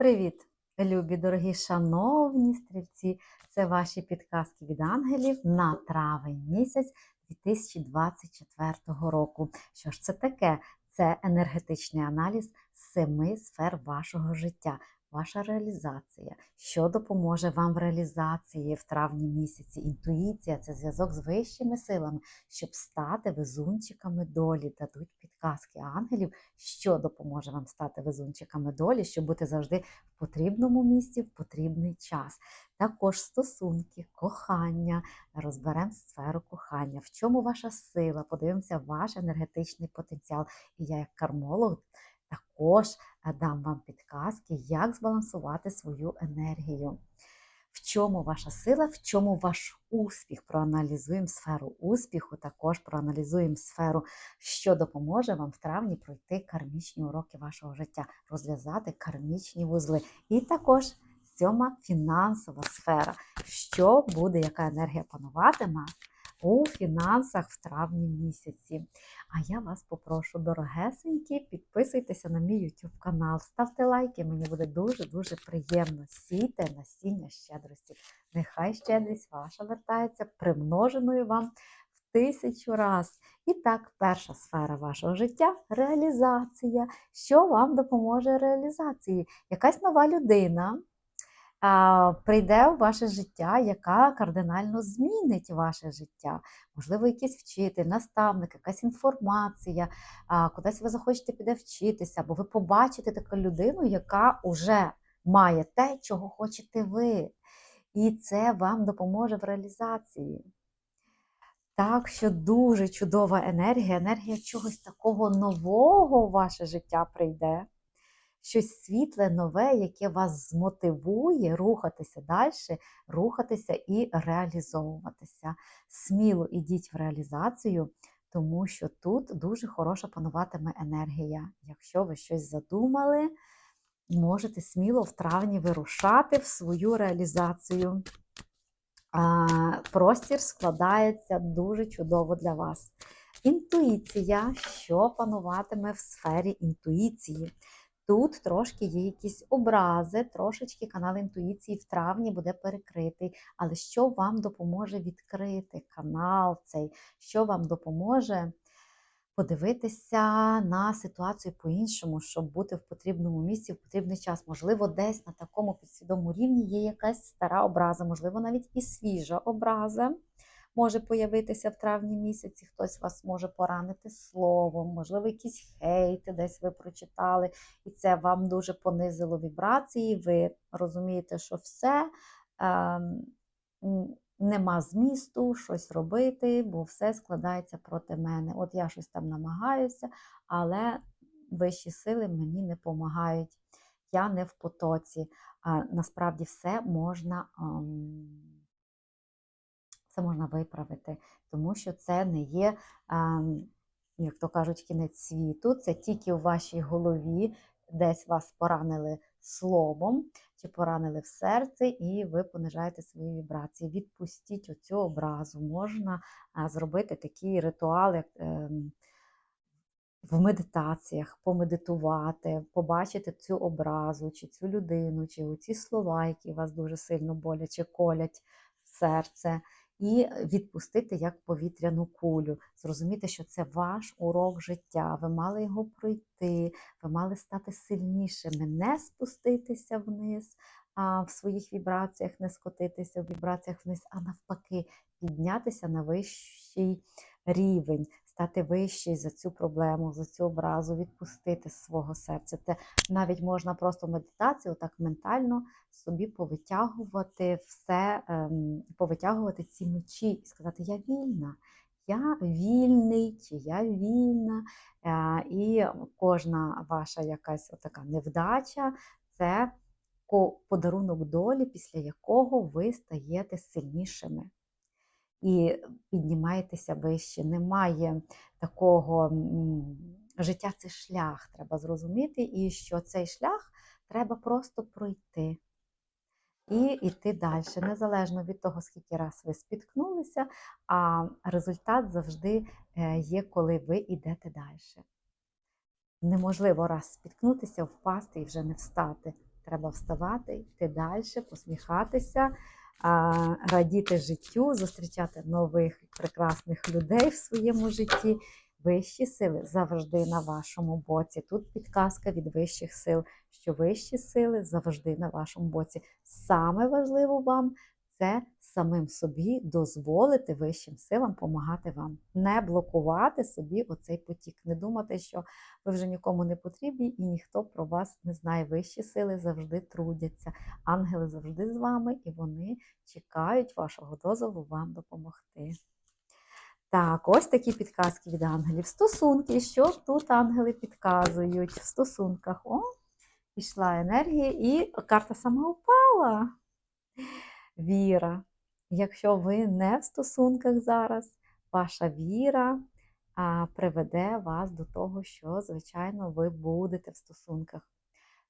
Привіт, любі, дорогі, шановні стрільці! Це ваші підказки від ангелів на травень місяць 2024 року. Що ж це таке? Це енергетичний аналіз семи сфер вашого життя, ваша реалізація. Що допоможе вам в реалізації в травні місяці? Інтуїція це зв'язок з вищими силами, щоб стати везунчиками долі. Дадуть підказки ангелів, що допоможе вам стати везунчиками долі, щоб бути завжди в потрібному місці в потрібний час. Також стосунки, кохання, розберемо сферу кохання, в чому ваша сила, подивимося ваш енергетичний потенціал. І я, як кармолог, також е, дам вам підказки, як збалансувати свою енергію. В чому ваша сила, в чому ваш успіх? Проаналізуємо сферу успіху, також проаналізуємо сферу, що допоможе вам в травні пройти кармічні уроки вашого життя, розв'язати кармічні вузли. І також сьома фінансова сфера. Що буде, яка енергія пануватиме у фінансах в травні місяці? А я вас попрошу, дорогесенькі, підписуйтеся на мій YouTube канал, ставте лайки, мені буде дуже-дуже приємно. Сійте насіння щедрості. Нехай щедрість ваша вертається примноженою вам в тисячу раз. І так, перша сфера вашого життя реалізація. Що вам допоможе реалізації? Якась нова людина прийде в ваше життя, яка кардинально змінить ваше життя. Можливо, якийсь вчитель, наставник, якась інформація, кудись ви захочете піде вчитися, або ви побачите таку людину, яка вже має те, чого хочете ви. І це вам допоможе в реалізації. Так що дуже чудова енергія, енергія чогось такого нового в ваше життя прийде щось світле, нове, яке вас змотивує рухатися далі, рухатися і реалізовуватися. Сміло ідіть в реалізацію, тому що тут дуже хороша пануватиме енергія. Якщо ви щось задумали, можете сміло в травні вирушати в свою реалізацію. Простір складається дуже чудово для вас. Інтуїція, що пануватиме в сфері інтуїції. Тут трошки є якісь образи, трошечки канал інтуїції в травні буде перекритий. Але що вам допоможе відкрити канал цей, що вам допоможе подивитися на ситуацію по-іншому, щоб бути в потрібному місці в потрібний час? Можливо, десь на такому підсвідомому рівні є якась стара образа, можливо, навіть і свіжа образа може появитися в травні місяці, хтось вас може поранити словом, можливо, якісь хейти десь ви прочитали, і це вам дуже понизило вібрації. Ви розумієте, що все е, нема змісту щось робити, бо все складається проти мене. От я щось там намагаюся, але вищі сили мені не допомагають. Я не в потоці. А насправді все можна. Ем, це можна виправити, тому що це не є, як то кажуть, кінець світу, це тільки у вашій голові, десь вас поранили словом чи поранили в серце, і ви понижаєте свої вібрації. Відпустіть оцю образу. Можна зробити такий ритуал, як. Ем, в медитаціях помедитувати, побачити цю образу, чи цю людину, чи оці слова, які вас дуже сильно боляче колять в серце і відпустити як повітряну кулю, зрозуміти, що це ваш урок життя. Ви мали його пройти, ви мали стати сильнішими, не спуститися вниз а в своїх вібраціях, не скотитися в вібраціях вниз, а навпаки, піднятися на вищий рівень. Стати вищий за цю проблему, за цю образу, відпустити з свого серця. Це навіть можна просто медитацію так ментально собі повитягувати все, ем, повитягувати ці мечі і сказати: Я вільна, я вільний, чи я вільна. Е, і кожна ваша якась така невдача це подарунок долі, після якого ви стаєте сильнішими. І піднімаєтеся вище. Немає такого життя це шлях, треба зрозуміти, і що цей шлях треба просто пройти і йти далі. Незалежно від того, скільки раз ви спіткнулися, а результат завжди е, є, коли ви йдете далі. Неможливо раз спіткнутися, впасти і вже не встати. треба вставати, йти далі, посміхатися, радіти життю, зустрічати нових прекрасних людей в своєму житті. Вищі сили завжди на вашому боці. Тут підказка від вищих сил, що вищі сили завжди на вашому боці. Саме важливо вам це самим собі дозволити вищим силам допомагати вам. Не блокувати собі оцей потік. Не думати, що ви вже нікому не потрібні і ніхто про вас не знає. Вищі сили завжди трудяться. Ангели завжди з вами, і вони чекають вашого дозволу вам допомогти. Так, ось такі підказки від ангелів. Стосунки, що тут ангели підказують в стосунках. О, пішла енергія, і карта сама упала. Віра. Якщо ви не в стосунках зараз, ваша віра приведе вас до того, що, звичайно, ви будете в стосунках.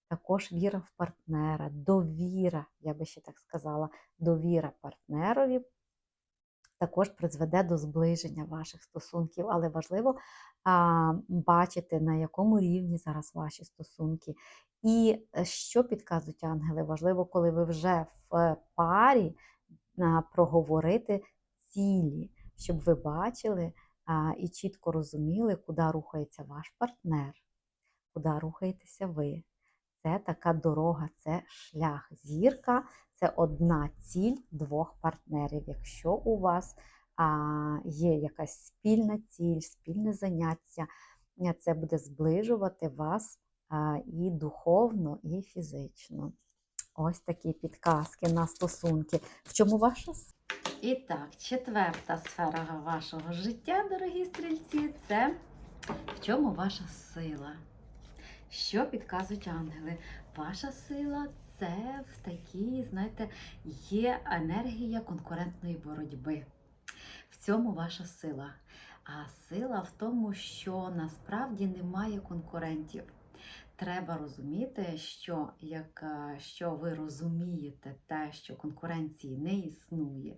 Також віра в партнера, довіра, я би ще так сказала, довіра партнерові також призведе до зближення ваших стосунків, але важливо а, бачити, на якому рівні зараз ваші стосунки. І е, що підказують ангели? Важливо, коли ви вже в парі проговорити цілі, щоб ви бачили і чітко розуміли, куди рухається ваш партнер, куди рухаєтеся ви. Це така дорога, це шлях. Зірка це одна ціль двох партнерів. Якщо у вас є якась спільна ціль, спільне заняття, це буде зближувати вас і духовно, і фізично. Ось такі підказки на стосунки. В чому ваша І так, четверта сфера вашого життя, дорогі стрільці, це в чому ваша сила? Що підказують ангели? Ваша сила це в такій, знаєте, є енергія конкурентної боротьби. В цьому ваша сила. А сила в тому, що насправді немає конкурентів. Треба розуміти, що як е, ви розумієте те, що конкуренції не існує,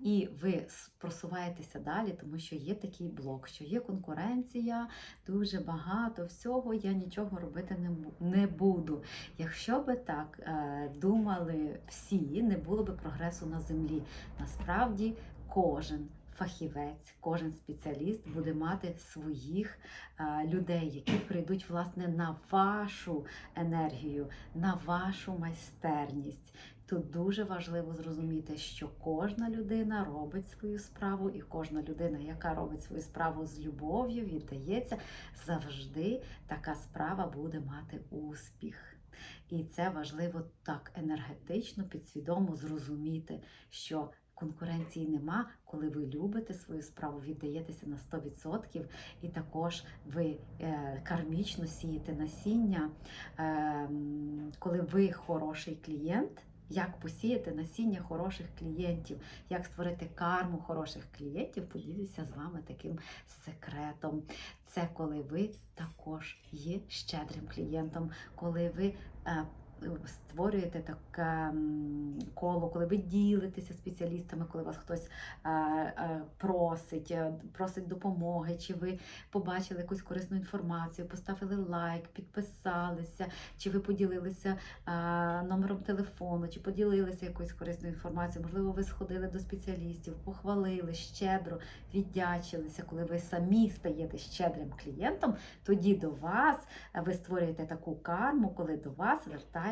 і ви просуваєтеся далі, тому що є такий блок, що є конкуренція, дуже багато всього, я нічого робити не, буду. Якщо би так е, думали всі, не було би прогресу на землі. Насправді кожен фахівець, кожен спеціаліст буде мати своїх е, людей, які прийдуть власне на вашу енергію, на вашу майстерність. Тут дуже важливо зрозуміти, що кожна людина робить свою справу, і кожна людина, яка робить свою справу з любов'ю, віддається, завжди така справа буде мати успіх. І це важливо так енергетично, підсвідомо зрозуміти, що конкуренції нема, коли ви любите свою справу, віддаєтеся на 100%, і також ви е, кармічно сієте насіння, е, коли ви хороший клієнт. Як посіяти насіння хороших клієнтів, як створити карму хороших клієнтів, поділюся з вами таким секретом. Це коли ви також є щедрим клієнтом, коли ви е, створюєте таке коло, коли ви ділитеся спеціалістами, коли вас хтось е, е, просить, е, просить допомоги, чи ви побачили якусь корисну інформацію, поставили лайк, підписалися, чи ви поділилися номером телефону, чи поділилися якоюсь корисною інформацією, можливо, ви сходили до спеціалістів, похвалили щедро, віддячилися, коли ви самі стаєте щедрим клієнтом, тоді до вас ви створюєте таку карму, коли до вас вертається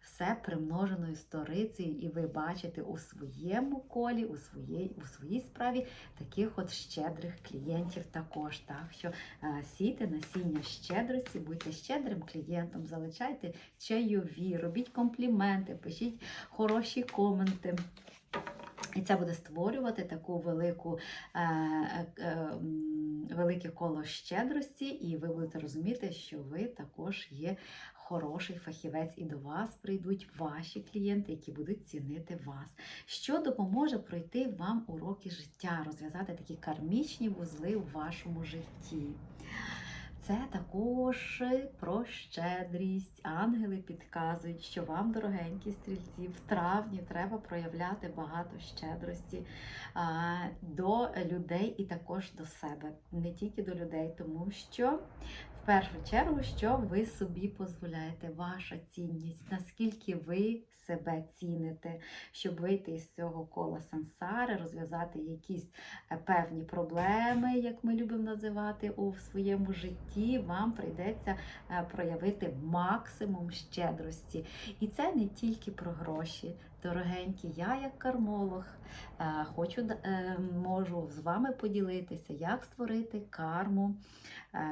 все примноженою сторицею, і ви бачите у своєму колі, у своїй, у своїй справі таких от щедрих клієнтів також. Так що е, сійте насіння щедрості, будьте щедрим клієнтом, залишайте чайові, робіть компліменти, пишіть хороші коменти. І це буде створювати таку велику, е, е, велике коло щедрості, і ви будете розуміти, що ви також є хороший фахівець, і до вас прийдуть ваші клієнти, які будуть цінити вас. Що допоможе пройти вам уроки життя, розв'язати такі кармічні вузли в вашому житті. Це також про щедрість. Ангели підказують, що вам, дорогенькі стрільці, в травні треба проявляти багато щедрості до людей і також до себе, не тільки до людей, тому що В першу чергу, що ви собі дозволяєте, ваша цінність, наскільки ви себе ціните, щоб вийти із цього кола сансари, розв'язати якісь е, певні проблеми, як ми любимо називати у своєму житті, вам прийдеться е, проявити максимум щедрості. І це не тільки про гроші. Дорогенькі, я як кармолог е, хочу можу з вами поділитися, як створити карму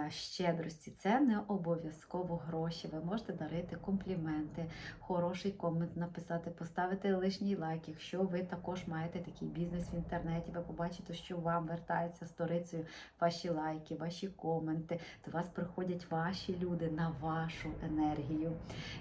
щедрості. Це не обов'язково гроші. Ви можете дарити компліменти, хороший комент написати, поставити лишній лайк. Якщо ви також маєте такий бізнес в інтернеті, ви побачите, що вам вертається сторицею ваші лайки, ваші коменти, до вас приходять ваші люди на вашу енергію.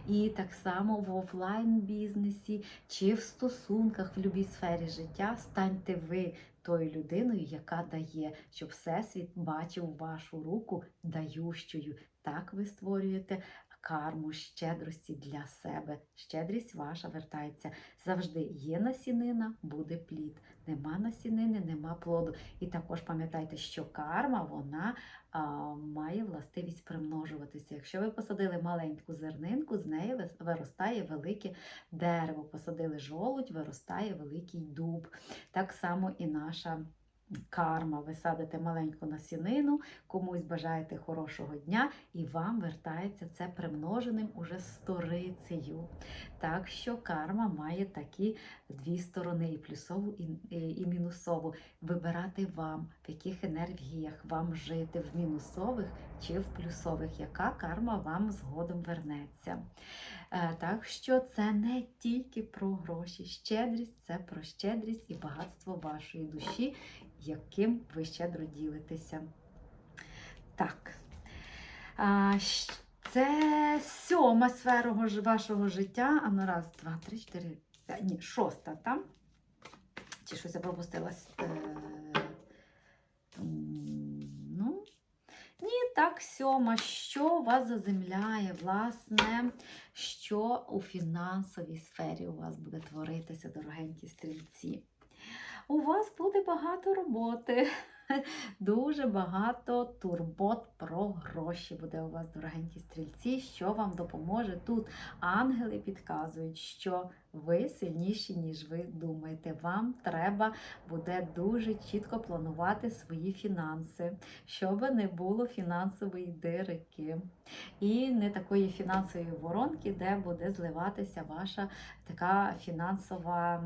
І так само в офлайн бізнесі чи в стосунках в будь-якій сфері життя станьте ви тою людиною, яка дає, щоб всесвіт бачив вашу руку дающою. Так ви створюєте карму щедрості для себе. Щедрість ваша вертається. Завжди є насінина, буде плід. Нема насінини, нема плоду. І також пам'ятайте, що карма вона а, має властивість примножуватися. Якщо ви посадили маленьку зернинку, з неї виростає велике дерево. Посадили жолудь, виростає великий дуб. Так само і наша. Карма, ви садите маленьку насінину, комусь бажаєте хорошого дня, і вам вертається це примноженим уже сторицею. Так що карма має такі дві сторони: і плюсову, і, і, мінусову. Вибирати вам, в яких енергіях вам жити, в мінусових чи в плюсових, яка карма вам згодом вернеться. Е, Так що це не тільки про гроші. Щедрість це про щедрість і багатство вашої душі, яким ви щедро ділитеся. Так. Це сьома сфера вашого життя. А ну раз, два, три, чотири, п'ять. Ні, шоста там. Чи щось я пропустила? Сьома. Що вас заземляє, власне, що у фінансовій сфері у вас буде творитися, дорогенькі стрільці? У вас буде багато роботи, дуже багато турбот про гроші буде у вас, дорогенькі стрільці, що вам допоможе тут. Ангели підказують, що ви сильніші, ніж ви думаєте. Вам треба буде дуже чітко планувати свої фінанси, щоб не було фінансової дирики і не такої фінансової воронки, де буде зливатися ваша така фінансова,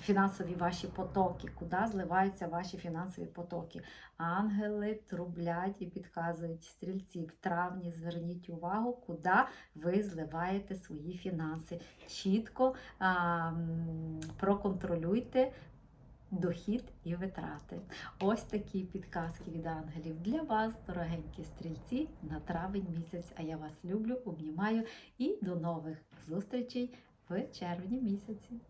фінансові ваші потоки, куди зливаються ваші фінансові потоки. Ангели трублять і підказують стрільці. В травні зверніть увагу, куди ви зливаєте свої фінанси. Чітко а, проконтролюйте. Дохід і витрати. Ось такі підказки від ангелів для вас, дорогенькі стрільці, на травень місяць. А я вас люблю, обнімаю і до нових зустрічей в червні місяці.